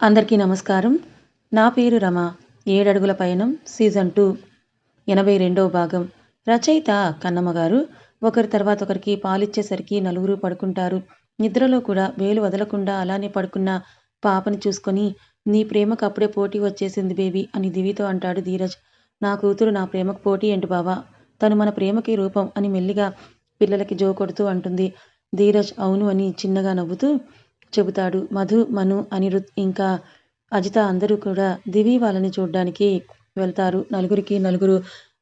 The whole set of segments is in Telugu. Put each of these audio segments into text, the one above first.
అందరికీ నమస్కారం. నా పేరు రమ. ఏడడుగుల పయనం సీజన్ టూ ఎనభై రెండవ భాగం. రచయిత కన్నమ్మ గారు ఒకరి తర్వాత ఒకరికి పాలిచ్చేసరికి నలుగురు పడుకుంటారు. నిద్రలో కూడా వేలు వదలకుండా అలానే పడుకున్న పాపని చూసుకొని నీ ప్రేమకు అప్పుడే పోటీ వచ్చేసింది బేబీ అని దివితో అంటాడు ధీరజ్. నా కూతురు నా ప్రేమకు పోటీ ఏంటి బావా? తను మన ప్రేమకి రూపం అని మెల్లిగా పిల్లలకి జో కొడుతూ అంటుంది ధీరజ్. అవును అని చిన్నగా నవ్వుతూ చెబుతాడు. మధు మను అనిరుద్ ఇంకా అజిత అందరూ కూడా దివి వాళ్ళని చూడ్డానికి వెళ్తారు. నలుగురికి నలుగురు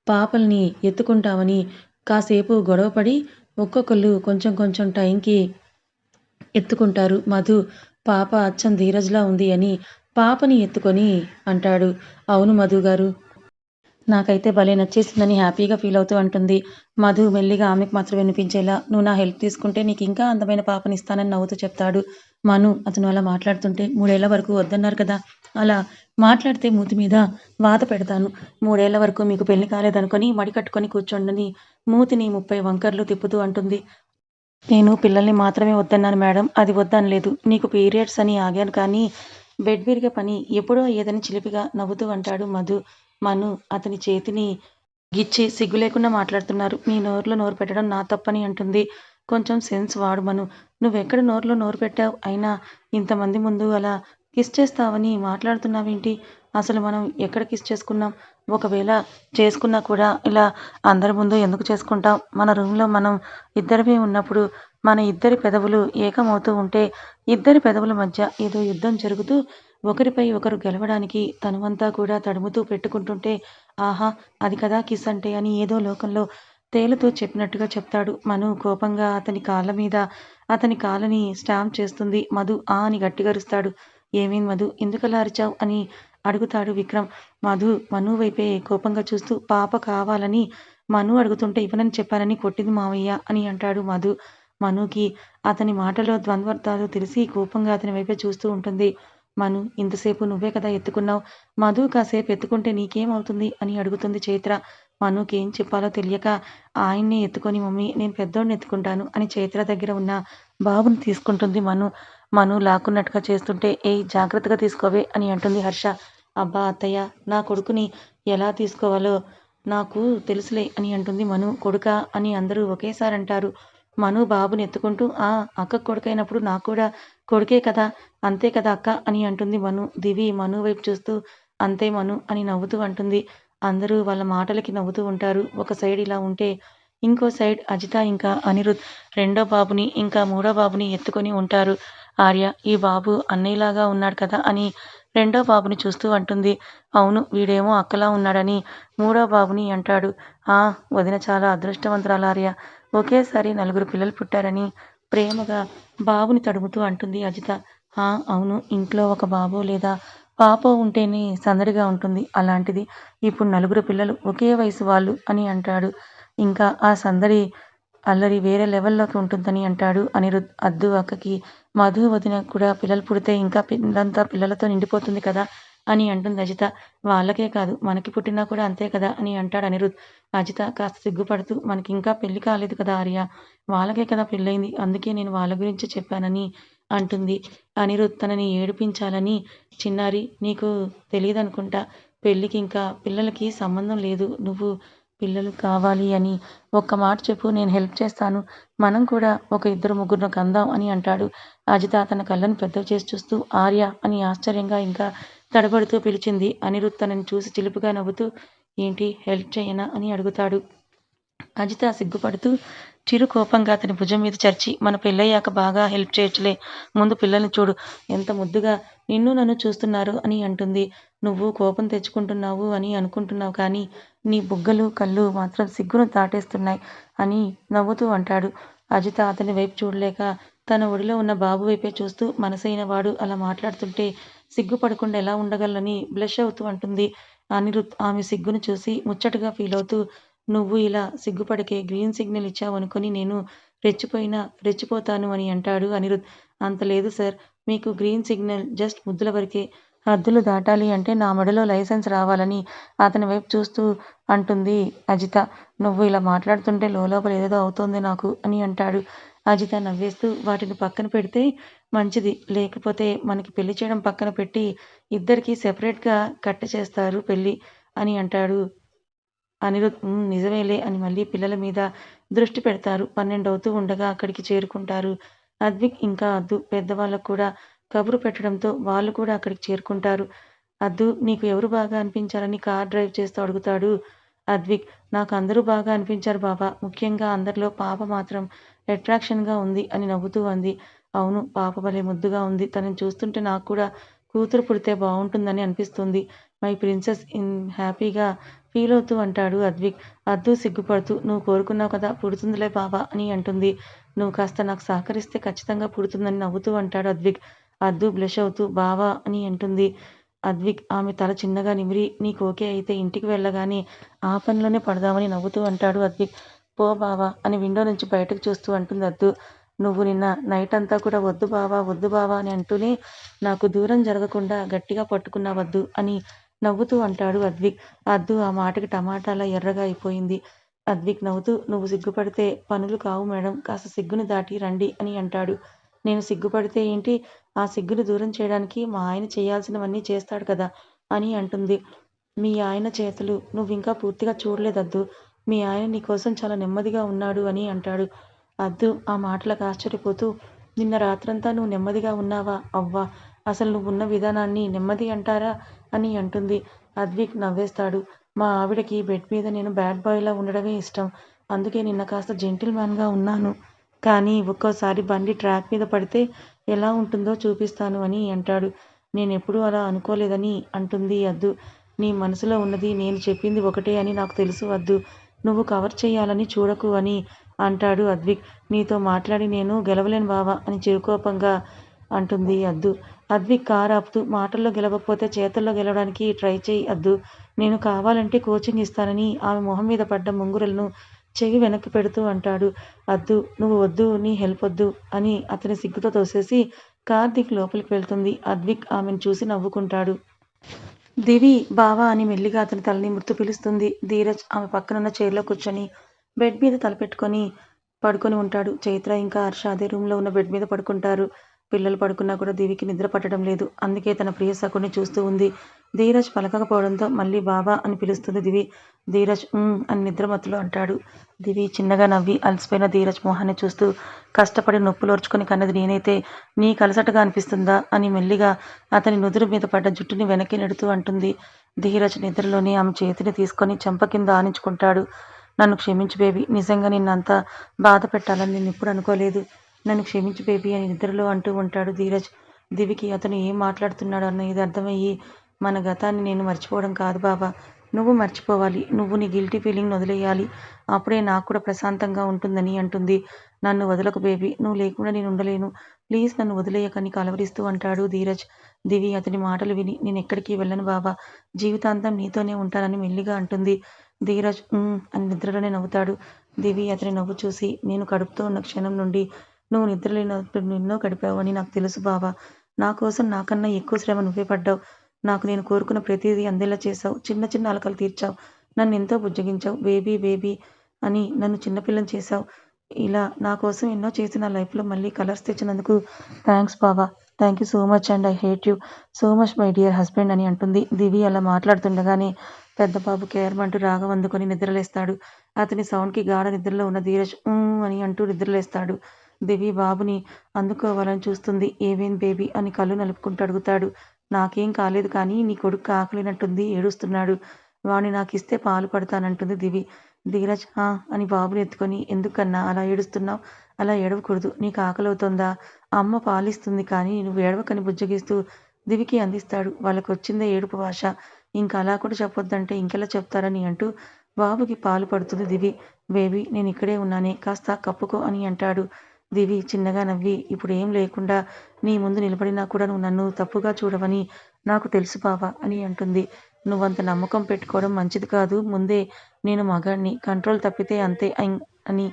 పాపల్ని ఎత్తుకుంటామని కాసేపు గొడవపడి ఒక్కొక్కళ్ళు కొంచెం కొంచెం టైంకి ఎత్తుకుంటారు. మధు పాప అచ్చం ధీరజ్లా ఉంది అని పాపని ఎత్తుకొని అంటాడు. అవును మధు గారు నాకైతే భలే నచ్చేసిందని హ్యాపీగా ఫీల్ అవుతూ అంటుంది. మధు మెల్లిగా ఆమెకు మాత్రం వినిపించేలా నువ్వు నా హెల్ప్ తీసుకుంటే నీకు ఇంకా అందమైన పాపని ఇస్తానని నవ్వుతూ చెప్తాడు. మను అతను అలా మాట్లాడుతుంటే మూడేళ్ళ వరకు వద్దన్నారు కదా. అలా మాట్లాడితే మూతి మీద వాత పెడతాను. మూడేళ్ళ వరకు మీకు పెళ్ళి కాలేదనుకొని మడి కట్టుకొని కూర్చోండని మూతిని ముప్పై వంకర్లు తిప్పుతూ అంటుంది. నేను పిల్లల్ని మాత్రమే వద్దన్నాను మేడం. అది వద్దనలేదు. నీకు పీరియడ్స్ అని ఆగాను కానీ బెడ్ విరిగే పని ఎప్పుడో ఏదని చిలిపిగా నవ్వుతూ అంటాడు మధు. మను అతని చేతిని గిచ్చి సిగ్గు లేకుండా మాట్లాడుతున్నారు. మీ నోరులో నోరు పెట్టడం నా తప్పని అంటుంది. కొంచెం సెన్స్ వాడు మను. నువ్వెక్కడ నోరులో నోరు పెట్టావు? అయినా ఇంతమంది ముందు అలా కిస్ చేస్తావని మాట్లాడుతున్నావేంటి? అసలు మనం ఎక్కడ కిస్ చేసుకున్నాం? ఒకవేళ చేసుకున్నా కూడా ఇలా అందరి ముందు ఎందుకు చేసుకుంటాం? మన రూమ్లో మనం ఇద్దరమే ఉన్నప్పుడు మన ఇద్దరి పెదవులు ఏకమవుతూ ఉంటే ఇద్దరి పెదవుల మధ్య ఏదో యుద్ధం జరుగుతూ ఒకరిపై ఒకరు గెలవడానికి తనువంతా కూడా తడుముతూ పెట్టుకుంటుంటే ఆహా అది కదా కిస్ అంటే అని ఏదో లోకంలో తేలుతూ చెప్పినట్టుగా చెప్తాడు మను కోపంగా అతని కాళ్ళ మీద. అతని కాళ్ళని స్టాంప్ చేస్తుంది మధు. ఆ అని గట్టిగరుస్తాడు అరుస్తాడు. మధు ఎందుకలా అరిచావు? అని అడుగుతాడు విక్రమ్. మధు మను వైపే కోపంగా చూస్తూ పాప కావాలని మను అడుగుతుంటే ఇవ్వనని చెప్పానని కొట్టింది మావయ్య అని అంటాడు మధు. మనుకి అతని మాటలో ద్వంద్వార్థాలు తెలిసి కోపంగా అతని వైపే చూస్తూ ఉంటుంది. మను ఇంతసేపు నువ్వే కదా ఎత్తుకున్నావు? మధు కాసేపు ఎత్తుకుంటే నీకేమవుతుంది అని అడుగుతుంది చైత్ర. మనుకి ఏం చెప్పాలో తెలియక ఆయన్ని ఎత్తుకొని మమ్మీ నేను పెద్దోడిని ఎత్తుకుంటాను అని చైత్ర దగ్గర ఉన్న బాబుని తీసుకుంటుంది మను. మను లాక్కున్నట్టుగా చేస్తుంటే ఏ జాగ్రత్తగా తీసుకోవే అని అంటుంది హర్ష. అబ్బా అత్తయ్య నా కొడుకుని ఎలా తీసుకోవాలో నాకు తెలుసులే అని అంటుంది మను. కొడుక అని అందరూ ఒకేసారి అంటారు మను బాబుని ఎత్తుకుంటూ ఆ అక్క కొడుకైనప్పుడు నాకు కూడా కొడుకే కదా అంతే కదా అక్క అని అంటుంది మను. దివి మను వైపు చూస్తూ అంతే మను అని నవ్వుతూ అంటుంది. అందరూ వాళ్ళ మాటలకి నవ్వుతూ ఉంటారు. ఒక సైడ్ ఇలా ఉంటే ఇంకో సైడ్ అజిత ఇంకా అనిరుద్ రెండో బాబుని ఇంకా మూడో బాబుని ఎత్తుకొని ఉంటారు. ఆర్య ఈ బాబు అన్నయ్యలాగా ఉన్నాడు కదా అని రెండో బాబుని చూస్తూ అంటుంది. అవును వీడేమో అక్కలా ఉన్నాడని మూడో బాబుని అంటాడు. ఆ వదిన చాలా అదృష్టవంతురాలు ఆర్య. ఒకేసారి నలుగురు పిల్లలు పుట్టారని ప్రేమగా బాబుని తడుముతూ అంటుంది అజిత. అవును ఇంట్లో ఒక బాబు లేదా పాప ఉంటేనే సందడిగా ఉంటుంది అలాంటిది. ఇప్పుడు నలుగురు పిల్లలు ఒకే వయసు వాళ్ళు అని అంటాడు. ఇంకా ఆ సందడి అల్లరి వేరే లెవెల్లోకి ఉంటుందని అంటాడు అనిరుద్. అద్దు అక్కకి మధు వదిన కూడా పిల్లలు పుడితే ఇంకా పిల్లంతా పిల్లలతో నిండిపోతుంది కదా. అని అంటుంది అజిత. వాళ్ళకే కాదు మనకి పుట్టినా కూడా అంతే కదా అని అంటాడు అనిరుద్. అజిత కాస్త సిగ్గుపడుతూ మనకి ఇంకా పెళ్ళి కాలేదు కదా ఆర్య? వాళ్ళకే కదా పెళ్ళైంది అందుకే నేను వాళ్ళ గురించి చెప్పానని అంటుంది. అనిరుద్ తనని ఏడిపించాలని చిన్నారి నీకు తెలియదనుకుంటా పెళ్ళికి ఇంకా పిల్లలకి సంబంధం లేదు నువ్వు పిల్లలు కావాలి అని ఒక్క మాట చెప్పు నేను హెల్ప్ చేస్తాను మనం కూడా ఒక ఇద్దరు ముగ్గురు కందాం అని అంటాడు. అజిత తన కళ్ళను పెద్దవి చేసి చూస్తూ ఆర్య అని ఆశ్చర్యంగా ఇంకా తడబడుతూ పిలిచింది. అనిరుద్ తనని చూసి చిలుపుగా నవ్వుతూ ఏంటి హెల్ప్ చేయనా? అని అడుగుతాడు. అజిత సిగ్గుపడుతూ చిరు కోపంగా అతని భుజం మీద చర్చి మన పెళ్ళయ్యాక బాగా హెల్ప్ చేయొచ్చులే. ముందు పిల్లల్ని చూడు. ఎంత ముద్దుగా నిన్ను నన్ను చూస్తున్నారు అని అంటుంది. నువ్వు కోపం తెచ్చుకుంటున్నావు అని అనుకుంటున్నావు కానీ నీ బుగ్గలు కళ్ళు మాత్రం సిగ్గును దాటేస్తున్నాయి అని నవ్వుతూ అంటాడు. అజిత అతని వైపు చూడలేక తన ఒడిలో ఉన్న బాబు వైపే చూస్తూ మనసైన వాడు అలా మాట్లాడుతుంటే సిగ్గుపడకుండా ఎలా ఉండగలని బ్లష్ అవుతూ అంటుంది. అనిరుద్ ఆమె సిగ్గును చూసి ముచ్చటగా ఫీల్ అవుతూ నువ్వు ఇలా సిగ్గుపడకే గ్రీన్ సిగ్నల్ ఇచ్చావనుకొని నేను రెచ్చిపోయినా రెచ్చిపోతాను అని అంటాడు అనిరుద్. అంత లేదు సార్ మీకు గ్రీన్ సిగ్నల్ జస్ట్ ముద్దుల వరకే. హద్దులు దాటాలి అంటే నా మెడలో లైసెన్స్ రావాలని అతని వైపు చూస్తూ అంటుంది అజిత. నువ్వు ఇలా మాట్లాడుతుంటే లోపల ఏదో అవుతోంది నాకు అని అంటాడు. అజిత నవ్వేస్తూ వాటిని పక్కన పెడితే మంచిది. లేకపోతే మనకి పెళ్ళి చేయడం పక్కన పెట్టి ఇద్దరికి సెపరేట్గా కట్ట చేస్తారు పెళ్ళి అని అంటాడు అనిరుద్. నిజమేలే అని మళ్ళీ పిల్లల మీద దృష్టి పెడతారు. పన్నెండు అవుతూ ఉండగా అక్కడికి చేరుకుంటారు. అద్విక్ ఇంకా అద్దు పెద్దవాళ్ళకు కూడా కబురు పెట్టడంతో వాళ్ళు కూడా అక్కడికి చేరుకుంటారు. అద్దు నీకు ఎవరు బాగా అనిపించారని కార్ డ్రైవ్ చేస్తూ అడుగుతాడు అద్విక్. నాకు అందరూ బాగా అనిపించారు బాబా. ముఖ్యంగా అందరిలో పాప మాత్రం అట్రాక్షన్గా ఉంది అని నవ్వుతూ అంది. అవును పాప భలే ముద్దుగా ఉంది. తనని చూస్తుంటే నాకు కూడా కూతురు పుడితే బాగుంటుందని అనిపిస్తుంది. మై ప్రిన్సెస్ ఇన్ హ్యాపీగా ఫీల్ అవుతూ అంటాడు అద్విక్. అద్దు సిగ్గుపడుతూ నువ్వు కోరుకున్నావు కదా పుడుతుందిలే బాబా అని అంటుంది. నువ్వు కాస్త నాకు సహకరిస్తే ఖచ్చితంగా పుడుతుందని నవ్వుతూ అంటాడు అద్విక్. అద్దు బ్లష్ అవుతూ బావా అని అంటుంది. అద్విక్ ఆమె తల చిన్నగా నిమిరి నీకు ఓకే అయితే ఇంటికి వెళ్ళగానే ఆ పనిలోనే పడదామని నవ్వుతూ అంటాడు అద్విక్. పో బావా అని విండో నుంచి బయటకు చూస్తూ అంటుంది అద్దు. నువ్వు నిన్న నైట్ అంతా కూడా వద్దు బావా వద్దు బావా అని అంటూనే నాకు దూరం జరగకుండా గట్టిగా పట్టుకున్నావద్దు అని నవ్వుతూ అంటాడు అద్విక్. అద్దు ఆ మాటకి టమాటాలా ఎర్రగా అయిపోయింది. అద్విక్ నవ్వుతూ నువ్వు సిగ్గుపడితే పనులు కావు మేడం కాస్త సిగ్గుని దాటి రండి అని అంటాడు. నేను సిగ్గుపడితే ఏంటి? ఆ సిగ్గుని దూరం చేయడానికి మా ఆయన చేయాల్సినవన్నీ చేస్తాడు కదా అని అంటుంది. మీ ఆయన చేతులు నువ్వు ఇంకా పూర్తిగా చూడలేదద్దు. మీ ఆయన నీ కోసం చాలా నెమ్మదిగా ఉన్నాడు అని అంటాడు. అద్దు ఆ మాటలకు ఆశ్చర్యపోతూ నిన్న రాత్రంతా నువ్వు నెమ్మదిగా ఉన్నావా? అవ్వా అసలు నువ్వు ఉన్న విధానాన్ని నెమ్మది అంటారా అని అంటుంది. అద్విక్ నవ్వేస్తాడు. మా ఆవిడకి బెడ్ మీద నేను బ్యాడ్ బాయ్లా ఉండడమే ఇష్టం. అందుకే నిన్న కాస్త జెంటిల్ మ్యాన్గా ఉన్నాను. కానీ ఒక్కోసారి బండి ట్రాక్ మీద పడితే ఎలా ఉంటుందో చూపిస్తాను అని అంటాడు. నేను ఎప్పుడూ అలా అనుకోలేదని అంటుంది అద్దు. నీ మనసులో ఉన్నది నేను చెప్పింది ఒకటే అని నాకు తెలుసు వద్దు నువ్వు కవర్ చేయాలని చూడకు అని అంటాడు అద్విక్. నీతో మాట్లాడి నేను గెలవలేను బావా అని చిరుకోపంగా అంటుంది అద్దు. అద్విక్ కారు ఆపుతూ మాటల్లో గెలవకపోతే చేతల్లో గెలవడానికి ట్రై చేయి అద్దు. నేను కావాలంటే కోచింగ్ ఇస్తానని ఆమె మొహం మీద పడ్డ ముంగురలను చెవి వెనక్కి పెడుతూ అంటాడు. అద్దు నువ్వు వద్దు నీ హెల్ప్ వద్దు అని అతని సిగ్గుతో తోసేసి కార్తీక్ లోపలికి వెళ్తుంది. అద్విక్ ఆమెను చూసి నవ్వుకుంటాడు. దివి బావా అని మెల్లిగా అతని తలని ముర్తు పిలుస్తుంది. ధీరజ్ ఆమె పక్కనున్న చైర్లో కూర్చొని బెడ్ మీద తలపెట్టుకొని పడుకొని ఉంటాడు. చైత్ర ఇంకా హర్ష అదే రూమ్లో ఉన్న బెడ్ మీద పడుకుంటారు. పిల్లలు పడుకున్నా కూడా దివికి నిద్ర పట్టడం లేదు. అందుకే తన ప్రియ సకుడిని చూస్తూ ఉంది. ధీరజ్ పలకకపోవడంతో మళ్ళీ బాబా అని పిలుస్తుంది దివి. ధీరజ్ అని నిద్రమత్తులో అంటాడు. దివి చిన్నగా నవ్వి అలసిపోయిన ధీరజ్ మొహాన్ని చూస్తూ కష్టపడి నొప్పులోర్చుకొని కన్నది నేనైతే నీ కలసటగా అనిపిస్తుందా అని మెల్లిగా అతని నుదురు మీద పడ్డ జుట్టుని వెనక్కి నెడుతూ అంటుంది. ధీరజ్ నిద్రలోనే ఆమె చేతిని తీసుకొని చెంప కింద ఆనించుకుంటాడు. నన్ను క్షమించు బేబీ నిజంగా నిన్నంత బాధ పెట్టాలని నేను ఎప్పుడు అనుకోలేదు. నన్ను క్షమించు బేబీ అని నిద్రలో అంటూ ఉంటాడు ధీరజ్. దివికి అతను ఏం మాట్లాడుతున్నాడు అన్న ఇది అర్థమయ్యి మన గతాన్ని నేను మర్చిపోవడం కాదు బాబా నువ్వు మర్చిపోవాలి. నువ్వు నీ గిల్టీ ఫీలింగ్ వదిలేయాలి. అప్పుడే నాకు కూడా ప్రశాంతంగా ఉంటుందని అంటుంది. నన్ను వదలకు బేబీ. నువ్వు లేకుండా నేను ఉండలేను. ప్లీజ్ నన్ను వదిలేయకని కలవరిస్తూ అంటాడు ధీరజ్. దివి అతని మాటలు విని నేను ఎక్కడికి వెళ్ళను బాబా జీవితాంతం నీతోనే ఉంటానని మెల్లిగా అంటుంది ధీరజ్. అని నిద్రలోనే నవ్వుతాడు దివి అతని నవ్వు చూసి నేను కడుపుతో ఉన్న క్షణం నుండి నువ్వు నిద్రలేనప్పుడు ఎన్నో గడిపావు అని నాకు తెలుసు బావా. నా కోసం నాకన్నా ఎక్కువ శ్రమ నువ్వే పడ్డావు. నాకు నేను కోరుకున్న ప్రతిదీ అందేలా చేసావు చిన్న చిన్న అలకలు తీర్చావు. నన్ను ఎంతో బుజ్జగించావు. బేబీ బేబీ అని నన్ను చిన్నపిల్లని చేసావు ఇలా నా కోసం ఎన్నో చేసి నా లైఫ్లో మళ్ళీ కలర్స్ తెచ్చినందుకు థ్యాంక్స్ బావా. Thank you so much and I hate you so much my dear husband అని అంటుంది. దివి అలా మాట్లాడుతుండగానే పెద్ద బాబు కేరమంటూ రాగం అందుకొని నిద్రలేస్తాడు. అతని సౌండ్కి గాఢ నిద్రలో ఉన్న ధీరజ్ అని అంటూ నిద్రలేస్తాడు. దివి బాబుని అందుకోవాలని చూస్తుంది. ఏవేం బేబీ అని కళ్ళు నలుపుకుంటూ అడుగుతాడు. నాకేం కాలేదు కానీ నీ కొడుకు ఆకలినట్టుంది ఏడుస్తున్నాడు. వాణ్ణి నాకు ఇస్తే పాలు పడతానంటుంది దివి. ధీరజ్ "ఆ" అని బాబుని ఎత్తుకొని ఎందుకన్నా అలా ఏడుస్తున్నావు? అలా ఏడవకూడదు నీకు ఆకలవుతోందా? అమ్మ పాలిస్తుంది కానీ నువ్వు ఏడవకని బుజ్జగిస్తూ దివికి అందిస్తాడు. వాళ్ళకి వచ్చిందే ఏడుపు భాష. ఇంకా అలా కూడా చెప్పొద్దంటే ఇంకెలా చెప్తారని అంటూ బాబుకి పాలు పడుతుంది దివి. బేబీ నేను ఇక్కడే ఉన్నానే కాస్త కప్పుకో అని అంటాడు. దివి చిన్నగా నవ్వి ఇప్పుడు ఏం లేకుండా నీ ముందు నిలబడినా కూడా నువ్వు నన్ను తప్పుగా చూడవని నాకు తెలుసు బావా అని అంటుంది. నువ్వంత నమ్మకం పెట్టుకోవడం మంచిది కాదు. ముందే నేను మగాణ్ణి కంట్రోల్ తప్పితే అంతే అని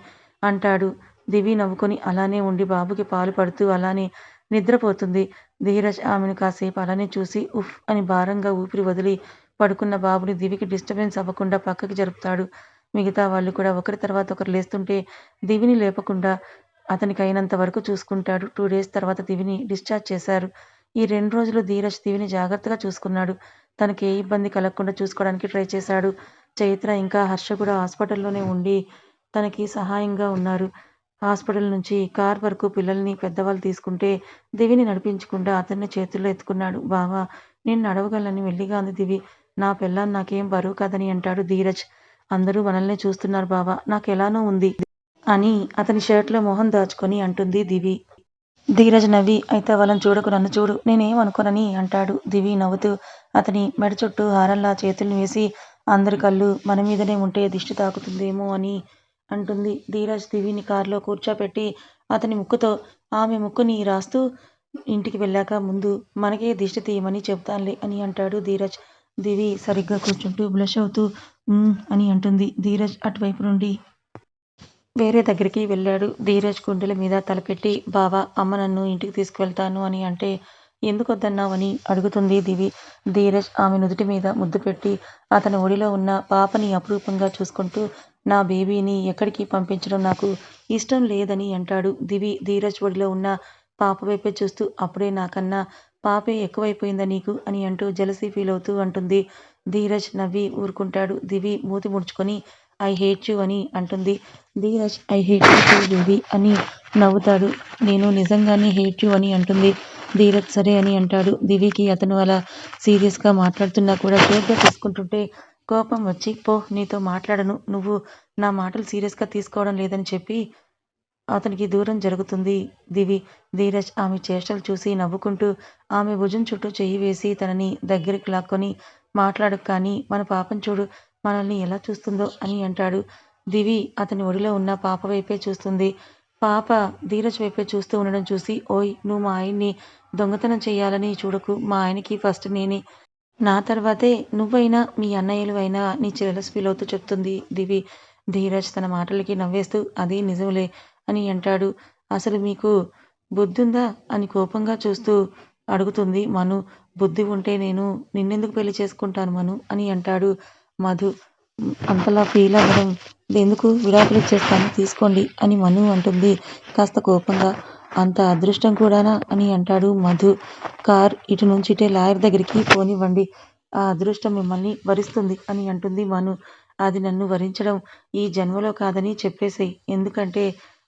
అంటాడు. దివి నవ్వుకొని అలానే ఉండి బాబుకి పాలు పడుతూ అలానే నిద్రపోతుంది. ధీరజ్ ఆమెను కాసేపు అలానే చూసి ఉఫ్ అని భారంగా ఊపిరి వదిలి పడుకున్న బాబుని దివికి డిస్టర్బెన్స్ అవ్వకుండా పక్కకి జరుపుతాడు. మిగతా వాళ్ళు కూడా ఒకరి తర్వాత ఒకరు లేస్తుంటే దివిని లేపకుండా అతనికి అయినంత వరకు చూసుకుంటాడు. టూ డేస్ తర్వాత దివిని డిశ్చార్జ్ చేశారు. ఈ రెండు రోజులు ధీరజ్ దివిని జాగ్రత్తగా చూసుకున్నాడు. తనకి ఏ ఇబ్బంది కలగకుండా చూసుకోవడానికి ట్రై చేశాడు. చైత్ర ఇంకా హర్ష కూడా హాస్పిటల్లోనే ఉండి తనకి సహాయంగా ఉన్నారు. హాస్పిటల్ నుంచి కార్ వరకు పిల్లల్ని పెద్దవాళ్ళు తీసుకుంటే దివిని నడిపించకుండా అతన్ని చేతుల్లో ఎత్తుకున్నాడు. బావా నేను నడవగలని మెల్లిగా అంది దివి. నా పిల్లని నాకేం బరువు కాదని అంటాడు ధీరజ్. అందరూ మనల్ని చూస్తున్నారు బావా. నాకు ఎలానో ఉంది. అని అతని షర్ట్లో మొహం దాచుకొని అంటుంది దివి. ధీరజ్ నవ్వి అయితే వాళ్ళని చూడకు నన్ను చూడు నేనేమనుకోనని అంటాడు దివి నవ్వుతూ. అతని మెడ చుట్టూ హారంలా చేతులు వేసి అందరి కళ్ళు మన మీదనే ఉంటే దిష్టి తాకుతుందేమో అని అంటుంది ధీరజ్. దివిని కారులో కూర్చోపెట్టి అతని ముక్కుతో ఆమె ముక్కుని రాస్తూ ఇంటికి వెళ్ళాక ముందు మనకే దిష్టి తీయమని చెప్తానులే అని అంటాడు ధీరజ్. దివి సరిగ్గా కూర్చుంటూ బ్లష్ అవుతూ అని అంటుంది ధీరజ్ అటువైపు నుండి. వేరే దగ్గరికి వెళ్ళాడు. ధీరజ్ గుండెల మీద తలపెట్టి బావా అమ్మ నన్ను ఇంటికి తీసుకువెళ్తాను అని అంటే ఎందుకు వద్దన్నావని అడుగుతుంది దివి. ధీరజ్ ఆమె నుదుటి మీద ముద్దు పెట్టి అతని ఒడిలో ఉన్న పాపని అపురూపంగా చూసుకుంటూ నా బేబీని ఎక్కడికి పంపించడం నాకు ఇష్టం లేదని అంటాడు దివి. ధీరజ్ ఒడిలో ఉన్న పాప వైపే చూస్తూ అప్పుడే నాకన్నా పాపే ఎక్కువైపోయిందా నీకు? అని అంటూ జలసీ ఫీల్ అవుతూ అంటుంది. ధీరజ్ నవ్వి ఊరుకుంటాడు. దివి మూతి ముడుచుకొని ఐ హేట్ యు అని అంటుంది. Dheeraj I hate you too baby అని నవ్వుతాడు. నేను నిజంగానే హేట్ యు అని అంటుంది. ధీరజ్ సరే అని అంటాడు. దివికి అతను అలా సీరియస్గా మాట్లాడుతున్నా కూడా జోక్గా తీసుకుంటుంటే కోపం వచ్చి పో నీతో మాట్లాడను. నువ్వు నా మాటలు సీరియస్గా తీసుకోవడం లేదని చెప్పి అతనికి దూరం జరుగుతుంది దివి. ధీరజ్ ఆమె చేష్టలు చూసి నవ్వుకుంటూ ఆమె భుజం చుట్టూ చెయ్యి వేసి తనని దగ్గరికి లాక్కొని మాట్లాడు కానీ మన పాపం చూడు. మనల్ని ఎలా చూస్తుందో అని అంటాడు. దివి అతని ఒడిలో ఉన్న పాప వైపే చూస్తుంది. పాప ధీరజ్ వైపే చూస్తూ ఉండడం చూసి ఓయ్ నువ్వు మా ఆయన్ని దొంగతనం చేయాలని చూడకు. మా ఆయనకి ఫస్ట్ నేనే. నా తర్వాతే నువ్వైనా మీ అన్నయ్యలు అయినా నీ చెల్లెస్ ఫీల్ అవుతూ చెప్తుంది దివి. ధీరజ్ తన మాటలకి నవ్వేస్తూ అది నిజంలే అని అంటాడు. అసలు మీకు బుద్ధుందా? అని కోపంగా చూస్తూ అడుగుతుంది మను. బుద్ధి ఉంటే నేను నిన్నెందుకు పెళ్ళి చేసుకుంటాను మను? అని అంటాడు. మధు అంతలా ఫీల్ అవ్వడం. ఎందుకు విడాకులు ఇచ్చేస్తాను. తీసుకోండి అని మను అంటుంది. కాస్త కోపంగా అంత అదృష్టం కూడానా? అని అంటాడు మధు. కార్ ఇటు నుంచి ఇటే లాయర్ దగ్గరికి పోనివ్వండి. ఆ అదృష్టం మిమ్మల్ని వరిస్తుంది అని అంటుంది మను. అది నన్ను వరించడం ఈ జన్మలో కాదని చెప్పేసేయ్. ఎందుకంటే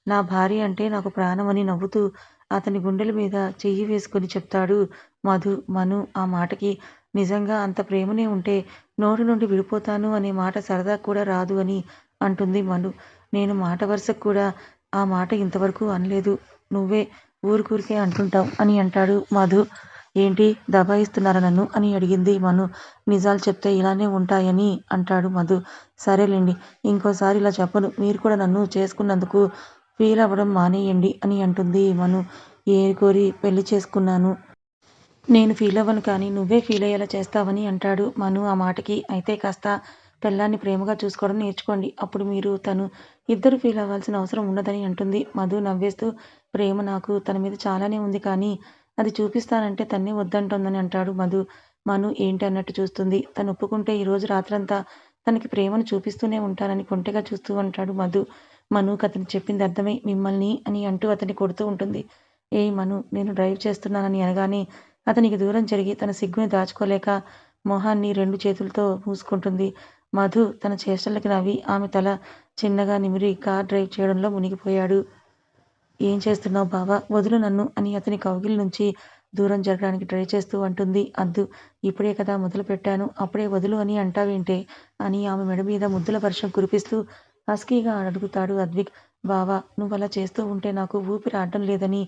నా భార్య అంటే నాకు ప్రాణం అని నవ్వుతూ అతని గుండెల మీద చెయ్యి వేసుకొని చెప్తాడు మధు. మను ఆ మాటకి నిజంగా అంత ప్రేమనే ఉంటే నోటి నుండి విడిపోతాను అనే మాట సరదా కూడా రాదు అని అంటుంది మను నేను మాట వరుసకు కూడా ఆ మాట ఇంతవరకు అనలేదు. నువ్వే ఊరికూరికే అంటుంటావు అని అంటాడు మధు. ఏంటి దబాయిస్తున్నారా నన్ను అని అడిగింది మను. నిజాలు చెప్తే ఇలానే ఉంటాయని అంటాడు మధు. సరేలేండి ఇంకోసారి ఇలా చెప్పను. మీరు కూడా నన్ను చేసుకున్నందుకు ఫీల్ అవ్వడం మానేయండి అని అంటుంది మను. ఏరుకోరి పెళ్ళి చేసుకున్నాను. నేను ఫీల్ అవ్వను కానీ నువ్వే ఫీల్ అయ్యేలా చేస్తావని అంటాడు మను ఆ మాటకి. అయితే కాస్త పిల్లాన్ని ప్రేమగా చూసుకోవడం నేర్చుకోండి. అప్పుడు మీరు తను ఇద్దరు ఫీల్ అవ్వాల్సిన అవసరం ఉండదని అంటుంది. మధు నవ్వేస్తూ ప్రేమ నాకు తన మీద చాలానే ఉంది కానీ అది చూపిస్తానంటే తన్నే వద్దంటుందని అంటాడు మధు. మను ఏంటి అన్నట్టు చూస్తుంది. తను ఒప్పుకుంటే ఈరోజు రాత్రంతా తనకి ప్రేమను చూపిస్తూనే ఉంటానని కొంటెగా చూస్తూ అంటాడు మధు. మను అతను చెప్పింది అర్థమై. మిమ్మల్ని అని అంటూ అతన్ని కొడుతూ ఉంటుంది. ఏ మను నేను డ్రైవ్ చేస్తున్నానని అనగానే అతనికి దూరం జరిగి తన సిగ్గుని దాచుకోలేక మొహాన్ని రెండు చేతులతో మూసుకుంటుంది. మధు తన చేష్టలకి నవ్వి ఆమె తల చిన్నగా నిమిరి కార్ డ్రైవ్ చేయడంలో మునిగిపోయాడు. ఏం చేస్తున్నావు బావా? వదులు నన్ను అని అతని కౌగిలి నుంచి దూరం జరగడానికి ట్రై చేస్తూ అంటుంది. అద్దు ఇప్పుడే కదా మొదలు పెట్టాను అప్పుడే వదులు అని అంటావేంటే? అని ఆమె మెడ మీద ముద్దుల వర్షం కురిపిస్తూ హస్కీగా అడుగుతాడు అద్విక్. బావా నువ్వు అలా చేస్తూ ఉంటే నాకు ఊపిరి ఆడడం లేదని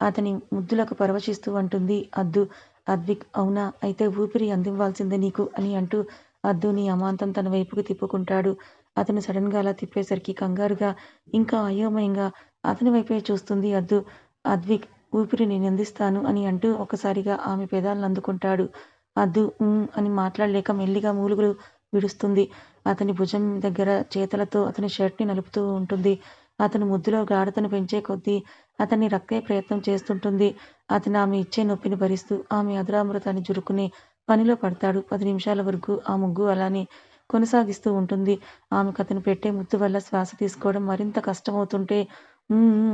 అతని ముద్దులకు పరవశిస్తూ అంటుంది అద్దు అద్విక్ అవునా? అయితే ఊపిరి అందివ్వాల్సిందే నీకు అని అంటూ అద్దుని అమాంతం తన వైపుకు తిప్పుకుంటాడు. అతను సడన్గా అలా తిప్పేసరికి కంగారుగా ఇంకా అయోమయంగా అతని వైపే చూస్తుంది అద్దు. అద్విక్ ఊపిరి నేను అందిస్తాను అని అంటూ ఒకసారిగా ఆమె పెదాలను అందుకుంటాడు. అద్దు అని మాట్లాడలేక మెల్లిగా మూలుగులు విడుస్తుంది. అతని భుజం దగ్గర చేతులతో అతని షర్ట్ని నలుపుతూ ఉంటుంది. అతను ముద్దులో గాఢతను పెంచే కొద్దీ అతన్ని రక్కే ప్రయత్నం చేస్తుంటుంది అతను ఆమె ఇచ్చే నొప్పిని భరిస్తూ ఆమె అధరామృతాన్ని జురుకునే పనిలో పడతాడు పది నిమిషాల వరకు ఆ ముగ్గు అలానే కొనసాగిస్తూ ఉంటుంది ఆమెకు అతను పెట్టే ముద్దు వల్ల శ్వాస తీసుకోవడం మరింత కష్టమవుతుంటే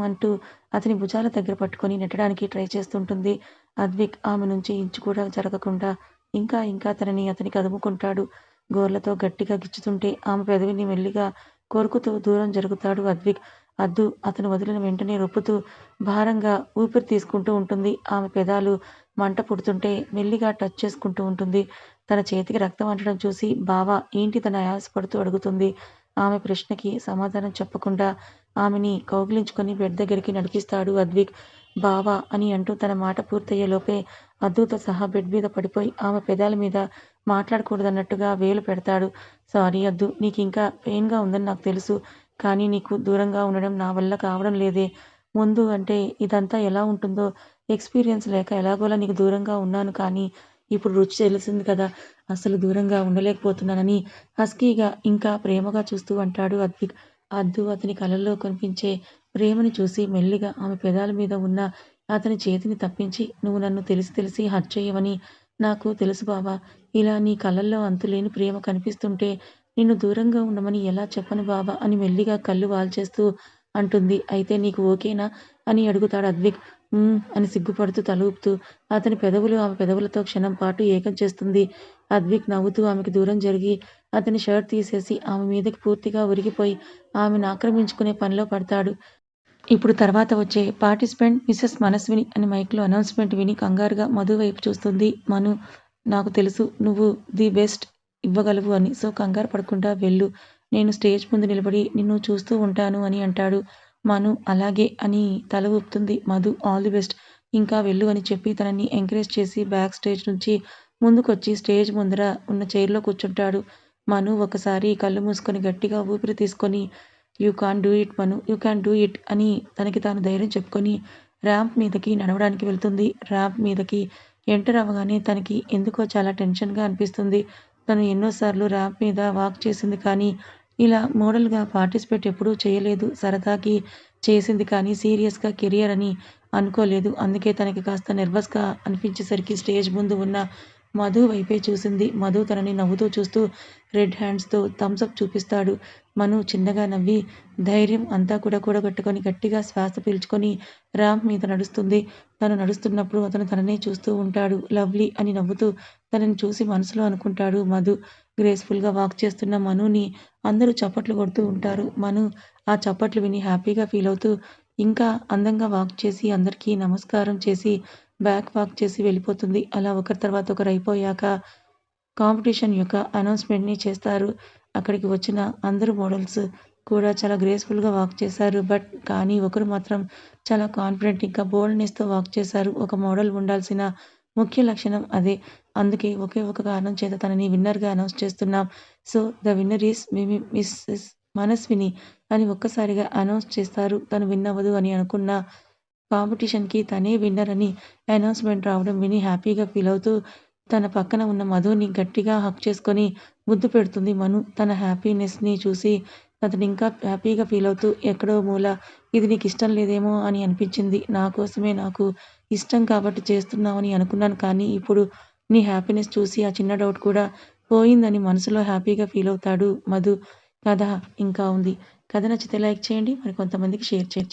అంటూ అతని భుజాల దగ్గర పట్టుకొని నెట్టడానికి ట్రై చేస్తుంటుంది. అద్విక్ ఆమె నుంచి ఇంచు కూడా జరగకుండా ఇంకా ఇంకా తనని అతనికి అదుముకుంటాడు. గోర్లతో గట్టిగా గిచ్చుతుంటే ఆమె పెదవిని మెల్లిగా కొరుకుతూ దూరం జరుగుతాడు అద్విక్. అద్దు అతను వదిలిన వెంటనే రొప్పుతూ భారంగా ఊపిరి తీసుకుంటూ ఉంటుంది. ఆమె పెదాలు మంట పుడుతుంటే మెల్లిగా టచ్ చేసుకుంటూ ఉంటుంది. తన చేతికి రక్తం అంటడం చూసి బావా ఏంటి తన ఆయాసపడుతూ అడుగుతుంది. ఆమె ప్రశ్నకి సమాధానం చెప్పకుండా ఆమెని కౌగిలించుకొని బెడ్ దగ్గరికి నడిపిస్తాడు అద్విక్. బావా అని అంటూ తన మాట పూర్తయ్యేలోపే అద్దుతో సహా బెడ్ మీద పడిపోయి ఆమె పెదాల మీద మాట్లాడకూడదన్నట్టుగా వేలు పెడతాడు. సారీ అద్దు నీకు ఇంకా పెయిన్గా ఉందని నాకు తెలుసు. కానీ నీకు దూరంగా ఉండడం నా వల్ల కావడం లేదే. ముందు అంటే ఇదంతా ఎలా ఉంటుందో ఎక్స్పీరియన్స్ లేక ఎలాగోలా నీకు దూరంగా ఉన్నాను కానీ ఇప్పుడు రుచి తెలిసింది కదా అసలు దూరంగా ఉండలేకపోతున్నానని హస్కీగా ఇంకా ప్రేమగా చూస్తూ అంటాడు అద్విక్. అద్దు అతని కళ్ళల్లో కనిపించే ప్రేమని చూసి మెల్లిగా ఆమె పెదాల మీద ఉన్న అతని చేతిని తప్పించి నువ్వు నన్ను తెలిసి తెలిసి హత్య చేయవని నాకు తెలుసు బావా. ఇలా నీ కళ్ళల్లో అంతులేని ప్రేమ కనిపిస్తుంటే నిన్ను దూరంగా ఉండమని ఎలా చెప్పను బావా అని మెల్లిగా కళ్ళు వాల్చేస్తూ అంటుంది. అయితే నీకు ఓకేనా అని అడుగుతాడు అద్విక్. అని సిగ్గుపడుతూ తల ఊపుతూ అతని పెదవులు ఆమె పెదవులతో క్షణం పాటు ఏకం చేస్తుంది. అద్విక్ నవ్వుతూ ఆమెకి దూరం జరిగి అతని షర్ట్ తీసేసి ఆమె మీదకి పూర్తిగా ఒరిగిపోయి ఆమెను ఆక్రమించుకునే పనిలో పడతాడు. ఇప్పుడు తర్వాత వచ్చే పార్టిసిపెంట్ మిసెస్ మనస్విని అని మైక్లో అనౌన్స్మెంట్ విని కంగారుగా మధు వైపు చూస్తుంది. మను నాకు తెలుసు నువ్వు ది బెస్ట్ ఇవ్వగలవు అని. సో కంగారు పడకుండా వెళ్ళు. నేను స్టేజ్ ముందు నిలబడి నిన్ను చూస్తూ ఉంటాను అని అంటాడు. మను అలాగే అని తల ఊపుతుంది. Madhu all the best. ఇంకా వెళ్ళు అని చెప్పి తనని ఎంకరేజ్ చేసి బ్యాక్ స్టేజ్ నుంచి ముందుకొచ్చి స్టేజ్ ముందర ఉన్న చైర్లో కూర్చుంటాడు. మను ఒకసారి కళ్ళు మూసుకొని గట్టిగా ఊపిరి తీసుకొని you can do it Manu you can do it అని తనకి తాను ధైర్యం చెప్పుకొని ర్యాంప్ మీదకి నడవడానికి వెళ్తుంది. ర్యాంప్ మీదకి ఎంటర్ అవ్వగానే తనకి ఎందుకో చాలా టెన్షన్గా అనిపిస్తుంది. తను ఎన్నోసార్లు ర్యాంప్ మీద వాక్ చేసింది కానీ ఇలా మోడల్గా పార్టిసిపేట్ ఎప్పుడూ చేయలేదు. సరదాకి చేసింది కానీ సీరియస్గా కెరియర్ అని అనుకోలేదు. అందుకే తనకి కాస్త నర్వస్గా అనిపించేసరికి స్టేజ్ ముందు ఉన్న మధు వైపే చూసింది. మధు తనని నవ్వుతూ చూస్తూ రెడ్ హ్యాండ్స్తో థమ్స్ అప్ చూపిస్తాడు. మను చిన్నగా నవ్వి ధైర్యం అంతా కూడా కూడగట్టుకొని గట్టిగా శ్వాస పీల్చుకొని ర్యాంప్ మీద నడుస్తుంది. తను నడుస్తున్నప్పుడు అతను తననే చూస్తూ ఉంటాడు. లవ్లీ అని నవ్వుతూ తనని చూసి మనసులో అనుకుంటాడు మధు. గ్రేస్ఫుల్గా వాక్ చేస్తున్న మనుని అందరూ చప్పట్లు కొడుతూ ఉంటారు. మను ఆ చప్పట్లు విని హ్యాపీగా ఫీల్ అవుతూ ఇంకా అందంగా వాక్ చేసి అందరికీ నమస్కారం చేసి బ్యాక్ వాక్ చేసి వెళ్ళిపోతుంది. అలా ఒకరి తర్వాత ఒకరు అయిపోయాక కాంపిటీషన్ యొక్క అనౌన్స్మెంట్ని చేస్తారు. అక్కడికి వచ్చిన అందరు మోడల్స్ కూడా చాలా గ్రేస్ఫుల్గా వాక్ చేశారు. బట్ కానీ ఒకరు మాత్రం చాలా కాన్ఫిడెంట్ ఇంకా బోల్డ్నెస్తో వాక్ చేశారు. ఒక మోడల్ ఉండాల్సిన ముఖ్య లక్షణం అదే. అందుకే ఒకే ఒక కారణం చేత తనని విన్నర్గా అనౌన్స్ చేస్తున్నాం. So the winner is Mrs Manaswini అని ఒక్కసారిగా అనౌన్స్ చేస్తారు. తను విన్ అవ్వదు అని అనుకున్న కాంపిటీషన్కి తనే విన్నర్ అని అనౌన్స్మెంట్ రావడం విని హ్యాపీగా ఫీల్ అవుతూ తన పక్కన ఉన్న మధుని గట్టిగా హక్ చేసుకొని ముద్దు పెడుతుంది మను. తన హ్యాపీనెస్ని చూసి అతను అతనింకా హ్యాపీగా ఫీల్ అవుతూ ఎక్కడో మూల ఇది నీకు ఇష్టం లేదేమో అని అనిపించింది. నా కోసమే నాకు ఇష్టం కాబట్టి చేస్తున్నావని అనుకున్నాను కానీ ఇప్పుడు నీ హ్యాపీనెస్ చూసి ఆ చిన్న డౌట్ కూడా పోయిందని మనసులో హ్యాపీగా ఫీల్ అవుతాడు మధు. కథ ఇంకా ఉంది. కథ నచ్చితే లైక్ చేయండి. మరి కొంతమందికి షేర్ చేయండి.